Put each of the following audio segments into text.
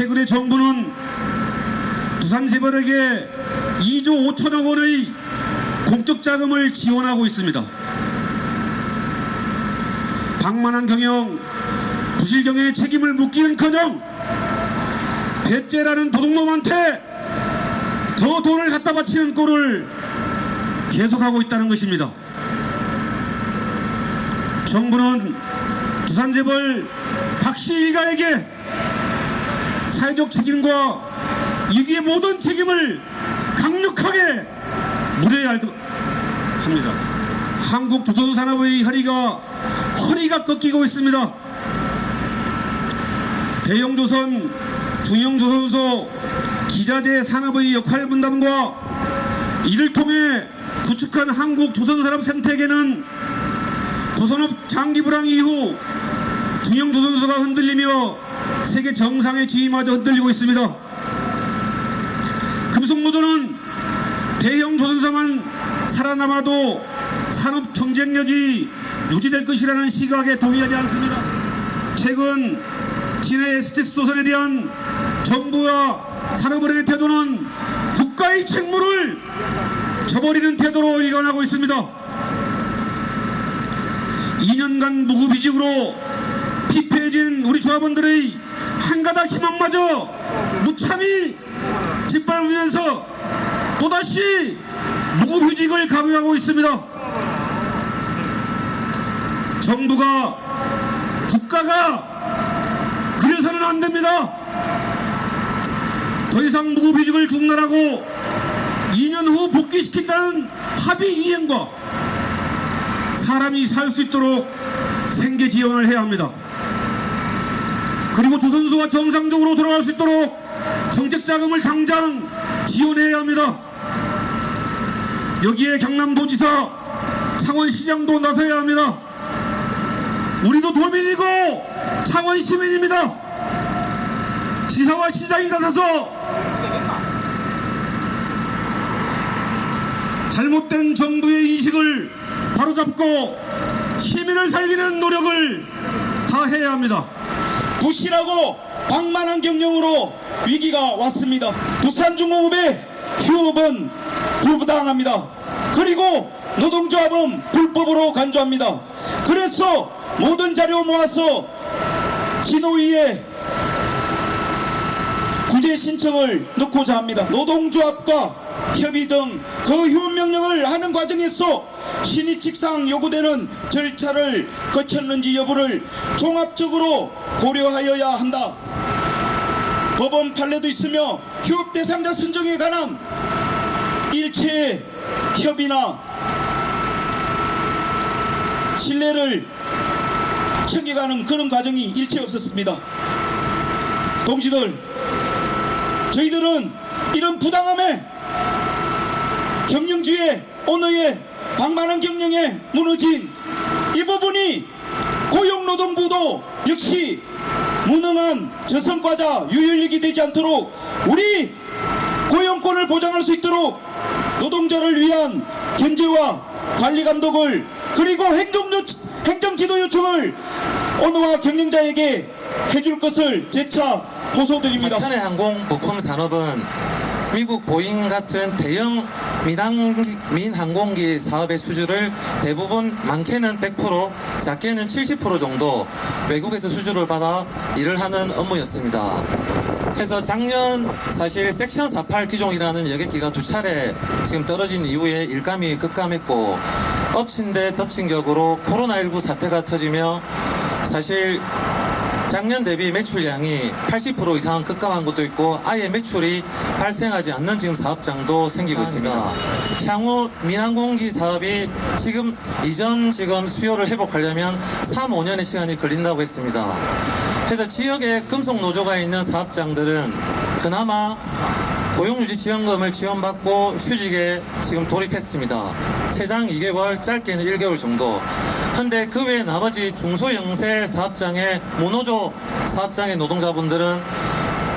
최근에 정부는 두산재벌에게 2조 5천억 원의 공적 자금을 지원하고 있습니다. 방만한 경영, 부실 경영의 책임을 묻기는커녕 배째라는 도둑놈한테 더 돈을 갖다 바치는 꼴을 계속하고 있다는 것입니다. 정부는 두산재벌 박씨 일가에게 사회적 책임과 위기의 모든 책임을 강력하게 물어야 할- 합니다. 한국 조선산업의 허리가 허리가 꺾이고 있습니다. 대형조선, 중형조선소, 기자재 산업의 역할 분담과 이를 통해 구축한 한국 조선산업 생태계는 조선업 장기 불황 이후 중형조선소가 흔들리며 세계 정상의 지위마저 흔들리고 있습니다. 금속노조는 대형 조선사만 살아남아도 산업 경쟁력이 유지될 것이라는 시각에 동의하지 않습니다. 최근 진해 에스텍스 조선에 대한 정부와 산업은행의 태도는 국가의 책무를 저버리는 태도로 일관하고 있습니다. 2년간 무구비직으로 피폐해진 우리 조합원들의 한 가닥 희망마저 무참히 짓밟으면서 또다시 무구휴직을 강요하고 있습니다. 정부가 국가가 그래서는 안 됩니다. 더 이상 무구휴직을 중단하고 2년 후 복귀시킨다는 합의 이행과 사람이 살 수 있도록 생계 지원을 해야 합니다. 그리고 조선소가 정상적으로 돌아갈 수 있도록 정책 자금을 당장 지원해야 합니다. 여기에 경남도지사, 창원시장도 나서야 합니다. 우리도 도민이고 창원 시민입니다. 지사와 시장이 나서서 잘못된 정부의 인식을 바로잡고 시민을 살리는 노력을 다 해야 합니다. 부실하고 방만한 경영으로 위기가 왔습니다. 두산중공업의 휴업은 불부당합니다. 그리고 노동조합은 불법으로 간주합니다. 그래서 모든 자료 모아서 진호위에 구제 신청을 넣고자 합니다. 노동조합과 협의 등 그 휴업 명령을 하는 과정에서 신의칙상 요구되는 절차를 거쳤는지 여부를 종합적으로 고려하여야 한다. 법원 판례도 있으며 휴업 대상자 선정에 관한 일체 협의나 신뢰를 챙겨가는 그런 과정이 일체 없었습니다. 동지들, 저희들은 이런 부당함에 경영주의 언어에 방만한 경영에 무너진 이 부분이 고용노동부도 역시 무능한 저성과자 유혈력이 되지 않도록 우리 고용권을 보장할 수 있도록 노동자를 위한 견제와 관리 감독을 그리고 행정 요, 행정 지도 요청을 언어와 경영자에게 해줄 것을 재차 호소드립니다. 천의 항공 부품 산업은 미국 보잉 같은 대형 민항, 민항공기 사업의 수주를 대부분 많게는 100%, 작게는 70% 정도 외국에서 수주를 받아 일을 하는 업무였습니다. 그래서 작년 사실 섹션 48 기종이라는 여객기가 두 차례 지금 떨어진 이후에 일감이 급감했고 엎친 데 덮친 격으로 코로나19 사태가 터지며 사실 작년 대비 매출량이 80% 이상 급감한 것도 있고 아예 매출이 발생하지 않는 지금 사업장도 생기고 있습니다. 향후 민항공기 사업이 지금 이전 지금 수요를 회복하려면 3, 5년의 시간이 걸린다고 했습니다. 그래서 지역에 금속 노조가 있는 사업장들은 그나마 고용유지 지원금을 지원받고 휴직에 지금 돌입했습니다. 최장 2개월, 짧게는 1개월 정도. 근데 그 외에 나머지 중소영세 사업장의 무노조 사업장의 노동자분들은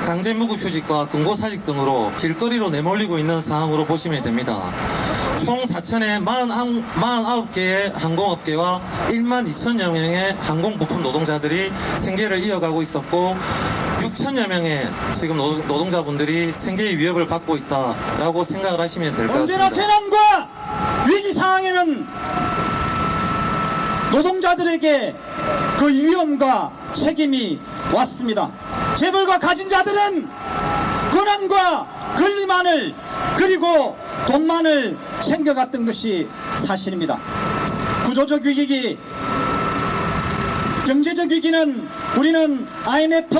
강제 무급 휴직과 근고사직 등으로 길거리로 내몰리고 있는 상황으로 보시면 됩니다. 총 4천의 49개의 항공업계와 1만 2천여 명의 항공부품 노동자들이 생계를 이어가고 있었고 6천여 명의 지금 노- 노동자분들이 생계의 위협을 받고 있다라고 생각을 하시면 될것 언제나 같습니다. 재난과 위기 상황에는 노동자들에게 그 위험과 책임이 왔습니다. 재벌과 가진 자들은 권한과 권리만을 그리고 돈만을 챙겨갔던 것이 사실입니다. 구조적 위기기 경제적 위기는 우리는 IMF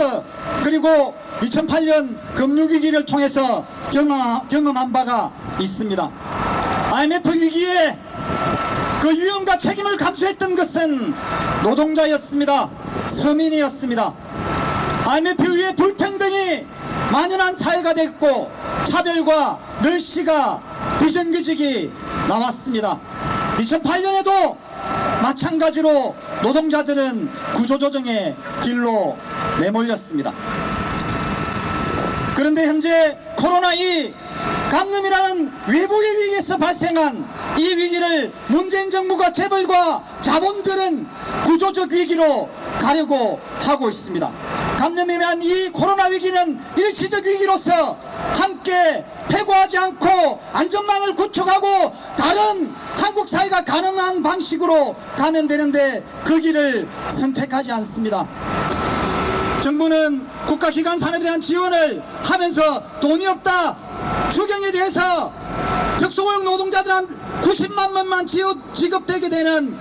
그리고 2008년 금융위기를 통해서 경험, 경험한 바가 있습니다. IMF 위기에 그 위험과 책임을 감수했던 것은 노동자였습니다. 서민이었습니다. IMF 이후에 불평등이 만연한 사회가 됐고 차별과 멸시가 비정규직이 나왔습니다. 2008년에도 마찬가지로 노동자들은 구조조정의 길로 내몰렸습니다. 그런데 현재 코로나2 감염이라는 외부의 위기에서 발생한 이 위기를 문재인 정부가 재벌과 자본들은 구조적 위기로 가려고 하고 있습니다. 감염에 대한 이 코로나 위기는 일시적 위기로서 함께 패고하지 않고 안전망을 구축하고 다른 한국 사회가 가능한 방식으로 가면 되는데 그 길을 선택하지 않습니다. 정부는 국가기관 산업에 대한 지원을 하면서 돈이 없다 추경에 대해서 특수고용 노동자들한 90만 원만 지급되게 되는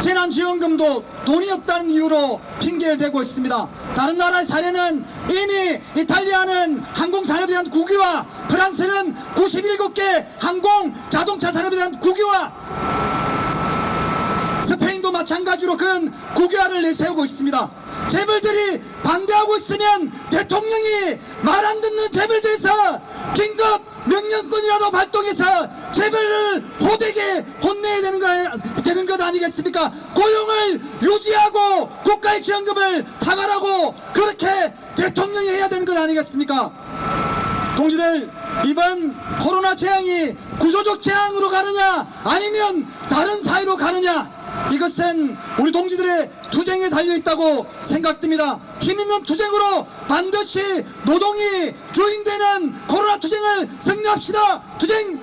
재난지원금도 돈이 없다는 이유로 핑계를 대고 있습니다. 다른 나라의 사례는 이미 이탈리아는 항공산업에 대한 국유화 프랑스는 97개 항공 자동차 산업에 대한 국유화 스페인도 마찬가지로 큰 국유화를 내세우고 있습니다. 재벌들이 반대하고 있으면 대통령이 말 안 듣는 재벌들에서 긴급 명령권이라도 발동해서 재벌을 호되게 혼내야 되는 거, 되는 것 아니겠습니까? 고용을 유지하고 국가의 지원금을 다가라고 그렇게 대통령이 해야 되는 것 아니겠습니까? 동지들 이번 코로나 재앙이 구조적 재앙으로 가느냐 아니면 다른 사회로 가느냐 이것은 우리 동지들의 투쟁에 달려있다고 생각됩니다. 힘있는 투쟁으로 반드시 노동이 주인되는 코로나 투쟁을 승리합시다. 투쟁